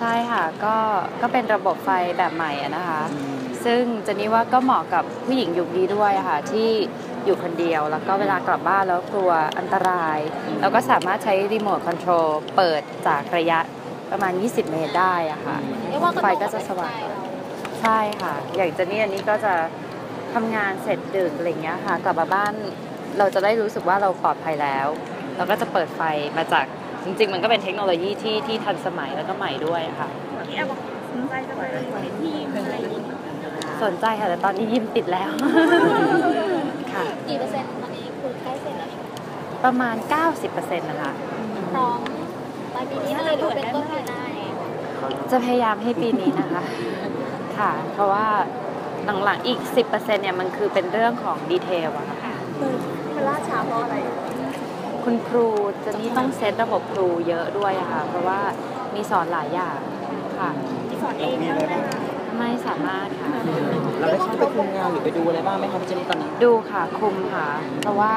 ใช่ค่ะก็ก็เป็นระบบไฟแบบใหม่อะนะคะ ซึ่งเจนนี่ว่าก็เหมาะกับผู้หญิงยุคนี้ด้วยอะค่ะที่อยู่คนเดียวแล้วก็เวลากลับบ้านแล้วกลัวอันตรายเราก็สามารถใช้รีโมทคอนโทรลเปิดจากระยะประมาณ 20 เมตรได้อะค่ะเรียกว่าไฟก็จะสว่างใช่ค่ะ อย่างเจนนี่อันนี้ก็จะทำงานเสร็จดึกอะไรอย่างเงี้ยค่ะ กลับมาบ้านเราจะได้รู้สึกว่าเราปลอดภัยแล้ว เราก็จะเปิดไฟมาจาก จริง ๆ มันก็เป็นเทคโนโลยีที่ที่ทันสมัยแล้วก็ใหม่ด้วยอะค่ะที่แอบบอกสนใจจะไปเห็นทีมอะไรอย่างงี้สนใจค่ะแต่ตอนนี้ยิมติดแล้วค่ะกี่เปอร์เซ็นต์ตอนนี้คือใกล้เสร็จแล้วใช่ไหมประมาณ 90%นะคะพร้อมปลายปีนี้น่าจะดูเป็นต้นปีหน้าเองจะพยายามให้ปีนี้นะคะ ค่ะ เพราะว่าหลังๆอีก 10%เนี่ยมันคือเป็นเรื่องของดีเทลอะค่ะมันล่าช้าเพราะอะไร คุณครูจะนี่ต้องเซตระบบครูเยอะด้วยอะค่ะ เพราะว่ามีสอนหลายอย่างค่ะสอนเองใช่ไหมไม่สามารถค่ะเราได้เข้าไปคุมงานหรือไปดูอะไรบ้างไหมครับพี่เจนนี่ตอนนี้ ดูค่ะคุมค่ะ เพราะว่า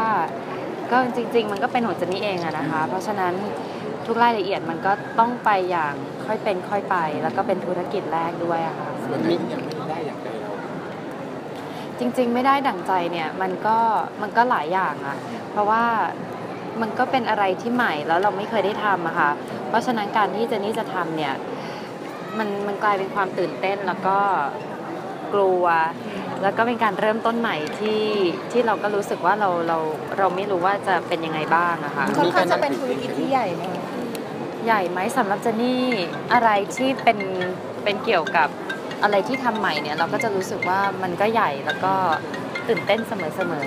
ก็จริง ๆ มันก็เป็นของเจนนี่เองอะนะคะ เพราะฉะนั้นทุกรายละเอียดมันก็ต้องไปอย่างค่อยเป็นค่อยไป แล้วก็เป็นธุรกิจแรกด้วยอะค่ะมันมียังไม่ได้อย่างใจเราจริง ๆ ไม่ได้ดั่งใจเนี่ยมันก็มันก็หลายอย่างอะเพราะว่า มันก็เป็นอะไรที่ใหม่แล้วเราไม่เคยได้ทำอะค่ะ เพราะฉะนั้นการที่เจนนี่จะทำเนี่ยมันมันกลายเป็นความตื่นเต้นแล้วก็กลัว แล้วก็เป็นการเริ่มต้นใหม่ที่ที่เราก็รู้สึกว่าเราเราเราไม่รู้ว่าจะเป็นยังไงบ้างอะค่ะ ค่อนข้างจะเป็นธุรกิจที่ใหญ่ไหมใหญ่ไหมสำหรับเจนนี่อะไรที่เป็นเป็นเกี่ยวกับอะไรที่ทำใหม่เนี่ยเราก็จะรู้สึกว่ามันก็ใหญ่แล้วก็ตื่นเต้นเสมอ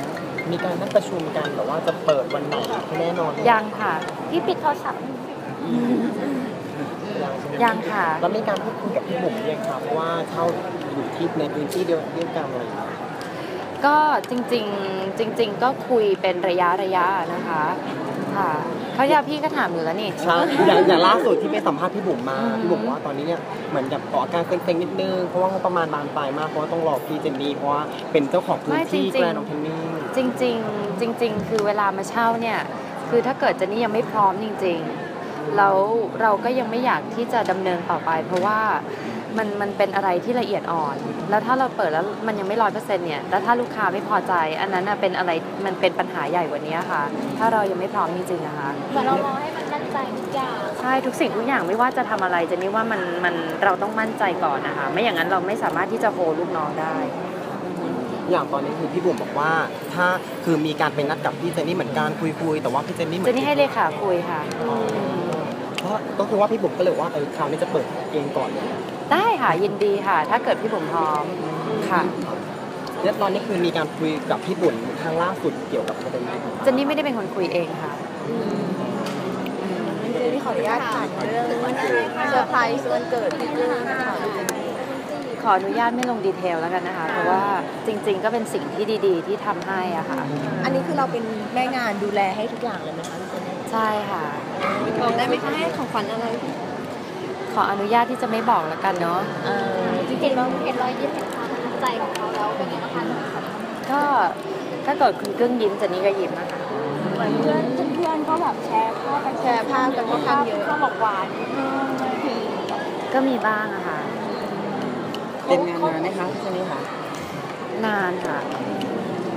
มีการนัดประชุมกันแต่ว่าจะเปิดวันไหนแน่นอนๆยังค่ะ พี่ปิดโทรศัพท์ยังค่ะ แล้วมีการพูดคุยกับพี่บุ๋มยังครับเพราะว่าเข้าอยู่ที่ในพื้นที่เดียวเดียวกันอะไรอย่างเงี้ยก็จริงๆจริง ๆ ก็คุยเป็นระยะระยะนะคะ ค่ะเขาอยาพี่ก็ถามอยู่แล้วนี่ใช่อย่างอย่างล่าสุดที่ไปสัมภาษณ์พี่บุ๋มมาอืมพี่บุ๋มบอกว่าตอนนี้เนี่ยเหมือนกับต่ออาการเซ็งๆนิดนึงเพราะว่างบประมาณบานปลายมากเพราะว่าต้องรอพี่เจนนี่เพราะว่าเป็นเจ้าของพื้นที่แกรนด์ออฟเทนนี่ จริงๆจริง ๆ คือเวลามาเช่าเนี่ยคือถ้าเกิดเจนนี่ยังไม่พร้อมจริง ๆ แล้วเราก็ยังไม่อยากที่จะดำเนินต่อไป เพราะว่ามันมันเป็นอะไรที่ละเอียดอ่อน แล้วถ้าเราเปิดแล้วมันยังไม่ร้อยเปอร์เซ็นต์เนี่ยแล้วถ้าลูกค้าไม่พอใจ อันนั้นน่ะเป็นอะไรมันเป็นปัญหาใหญ่กว่านี้ค่ะ ถ้าเรายังไม่พร้อมจริงๆนะคะเหมือนเรารอให้มันมั่นใจทุกอย่างใช่ทุกสิ่งทุกอย่างไม่ว่าจะทำอะไรเจนนี่ว่ามันมันเราต้องมั่นใจก่อนนะคะ ไม่อย่างนั้นเราไม่สามารถที่จะโฮลูกน้องได้ อย่างตอนนี้คือพี่บุ๋มบอกว่า ถ้าคือมีการไปนัดกับพี่เจนนี่เหมือนกันคุยๆแต่ว่าพี่เจนนี่เหมืเจอนนี่ให้เลขาคุยค่ะเพราะก็คือว่าพี่บุ๋มก็เลยว่าเออคราวนี้จะเปิดเองก่อนเลยได้ค่ะยินดีค่ะ ถ้าเกิดพี่บุ๋มพร้อมค่ะแล้วตอนนี้คือมีการคุยกับพี่บุ๋มครั้งล่าสุดเกี่ยวกับประเด็นนี้ครับเจนนี่ไม่ได้เป็นคนคุยเองค่ะ เจนนี่ขออนุญาตถามเรื่องเซอร์ไพรส์วันเกิดพี่กึ้งค่ะพี่เจนนี่ข ออนุญาตไม่ลงดีเทลแล้วกันนะคะ เพราะว่าจริง ๆ ก็เป็นสิ่งที่ดีๆ ที่ทำให้อะค่ะ อันนี้คือเราเป็นแม่งานดูแลให้ทุกอย่างเลยไหมคะพี่เจนนี่ใช่ค่ะบอกได้ไหมคะให้ของขวัญอะไร ขออนุญาตที่จะไม่บอกแล้วกันเนาะเออจเห็รินงๆเราเราเห็นรอยยิ้มเห็นความประทับใจของเขาแล้วเป็นไงบ้างคะก็ถ้าเกิดคุณกึ้งยิ้มเจนนี่ก็ยิ้มนะคะเหมือนเพื่อนเพื่อนๆก็แบบแชร์ภาพกันแชร์ภาพกันค่อนข้างเยอะภาพบอกหวานเออก็มีบ้างอะค่ะ เป็นงานนานไหมคะพี่เจนนี่คะนานค่ะ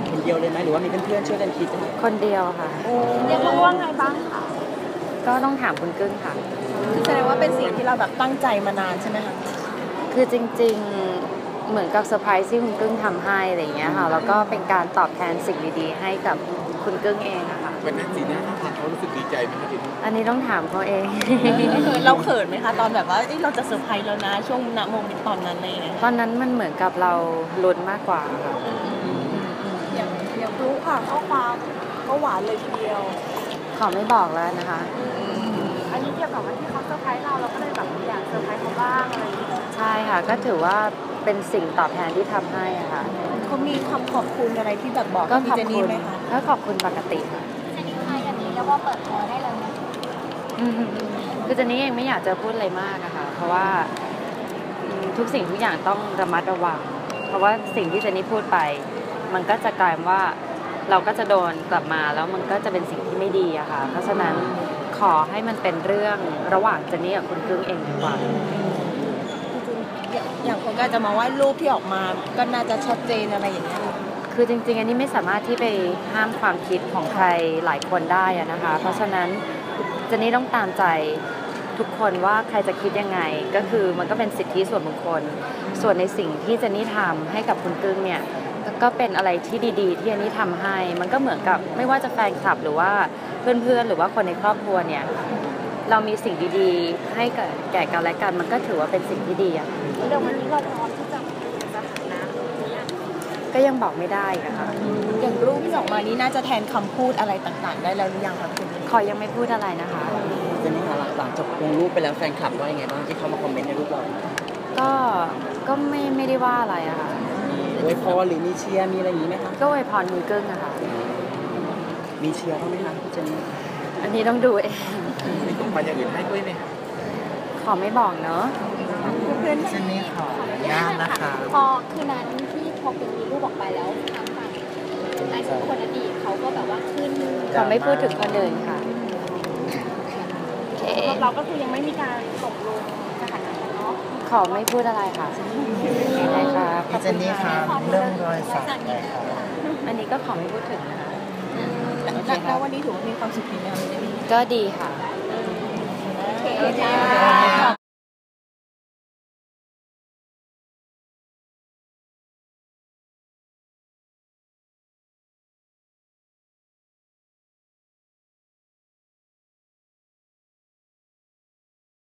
คนเดียวเลยไหมหรือว่ามีเพื่อนๆช่วยกันคิดไหมคนเดียวค่ะ เรียกว่าไงบ้างคะก็ต้องถามคุณกึ้งค่ะแสดงว่าเป็นสิ่งที่เราแบบตั้งใจมานานใช่ไหมคะ คือจริงๆเหมือนกับเซอร์ไพรส์ที่คุณกึ้งทำให้อะไรอย่างเงี้ยค่ะ แล้วก็เป็นการตอบแทนสิ่งดีๆ ให้กับคุณกึ้งเองอะค่ะ วันนั้นสีหน้าท่าทางเขา รู้สึกดีใจไหมครับพี่อันนี้ต้องถามเขาเองเราเขินไหมคะตอนแบบว่าเอ้ยเราจะเซอร์ไพรส์แล้วนะ ช่วงณโมเมนต์ตอนนั้นอะไรอย่างเลยตอนนั้นมันเหมือนกับเราลุ้นมากกว่าค่ะอย่างอย่างรู้ค่ะข้อความก็หวานเลยทีเดียว ขอไม่บอกแล้วนะคะ อันนี้เกี่ยวกับวันที่เขาเซอร์ไพรส์เราเราก็เลยแบบอยากเซอร์ไพรส์เขาบ้างอะไรอย่างเงี้ยใช่ค่ะก็ถือว่าเป็นสิ่งตอบแทนที่ทำให้อะค่ะเขามีคำขอบคุณอะไรที่แบบบอกก็กับขอบพี่เจนคุนี่ณไหมคะก็ขอบคุณปกติค่ะ รียกว่าเปิดตัวได้เลยนะอืมคือเจนนี่เองไม่อยากจะพูดอะไรมากอะค่ะ เพราะว่าอืมทุกสิ่งทุกอย่างต้องระมัดระวัง เพราะว่าสิ่งที่เจนนี่พูดไป มันก็จะกลายเป็นว่าเราก็จะโดนกลับมาแล้วมันก็จะเป็นสิ่งที่ไม่ดีอะค่ะ เพราะฉะนั้นขขอให้มันเป็นเรื่องระหว่างเจนนี่กับคุณกึ้งเองดีกว่าจริงๆอย่างอย่างคนก็อาจจะมองว่ารูปที่ออกมาก็น่าจะชัดเจนอะไรอย่างเงี้ย คือจริงๆ อันนี้ไม่สามารถที่ไปห้ามความคิดของใครหลายคนได้นะคะ เพราะฉะนั้นเจนนี่ต้องตามใจทุกคนว่าใครจะคิดยังไง ก็คือมันก็เป็นสิทธิส่วนบุคคล ส่วนในสิ่งที่เจนนี่ทำให้กับคุณกึ้งเนี่ยก็เป็นอะไรที่ดี ๆ ที่อันนี้ทำให้ มันก็เหมือนกับไม่ว่าจะแฟนคลับหรือว่าเพื่อนๆ หรือว่าคนในครอบครัวเนี่ยเรามีสิ่งดีๆ ให้แก่กันและกันมันก็ถือว่าเป็นสิ่งที่ดีอะเดี๋ยววันนี้เราพร้อมที่จะ ก็ยังบอกไม่ได้อะค่ะอย่างรูปที่ออกมานี้น่าจะแทนคำพูดอะไรต่างๆ ได้แล้วหรือยังคะคุณขอยังไม่พูดอะไรนะคะเจนนี่คะหลังจากลงรูปไปแล้วแฟนคลับว่ายังไงบ้างที่เข้ามาคอมเมนต์ในรูปเราก็ก็ไม่ไม่ได้ว่าอะไรอะค่ะโวยพรหรือมีเชียร์มีอะไรอย่างนี้ไหมคะก็อวยพรคุณกึ้งอะค่ะมีเชียร์เขาไหมคะพี่เจนนี่อันนี้ต้องดูเองมีของขวัญอย่างอื่นให้ด้วยไหมคะขอไม่บอกเนอะเพื่อนเจนนี่ขออนุญาตนะคะพอคืนนั้นที่ พอเป็นมีรูปออกไปแล้วทางฝั่งไอ้คนอดีตเขาก็แบบว่าขึ้นขอไม่พูดถึงคนอื่นค่ะโอเคเราก็คือยังไม่มีการตกลงสถานะเนาะขอไม่พูดอะไรค่ะได้ครับพี่เจนนี่คะเรื่องรอยสักเลยค่ะอันนี้ก็ขอไม่พูดถึงนะคะแล้ววันนี้ถือว่ามีความสุขดีไหมคะพี่เจนนี่ก็ดีค่ะโอเค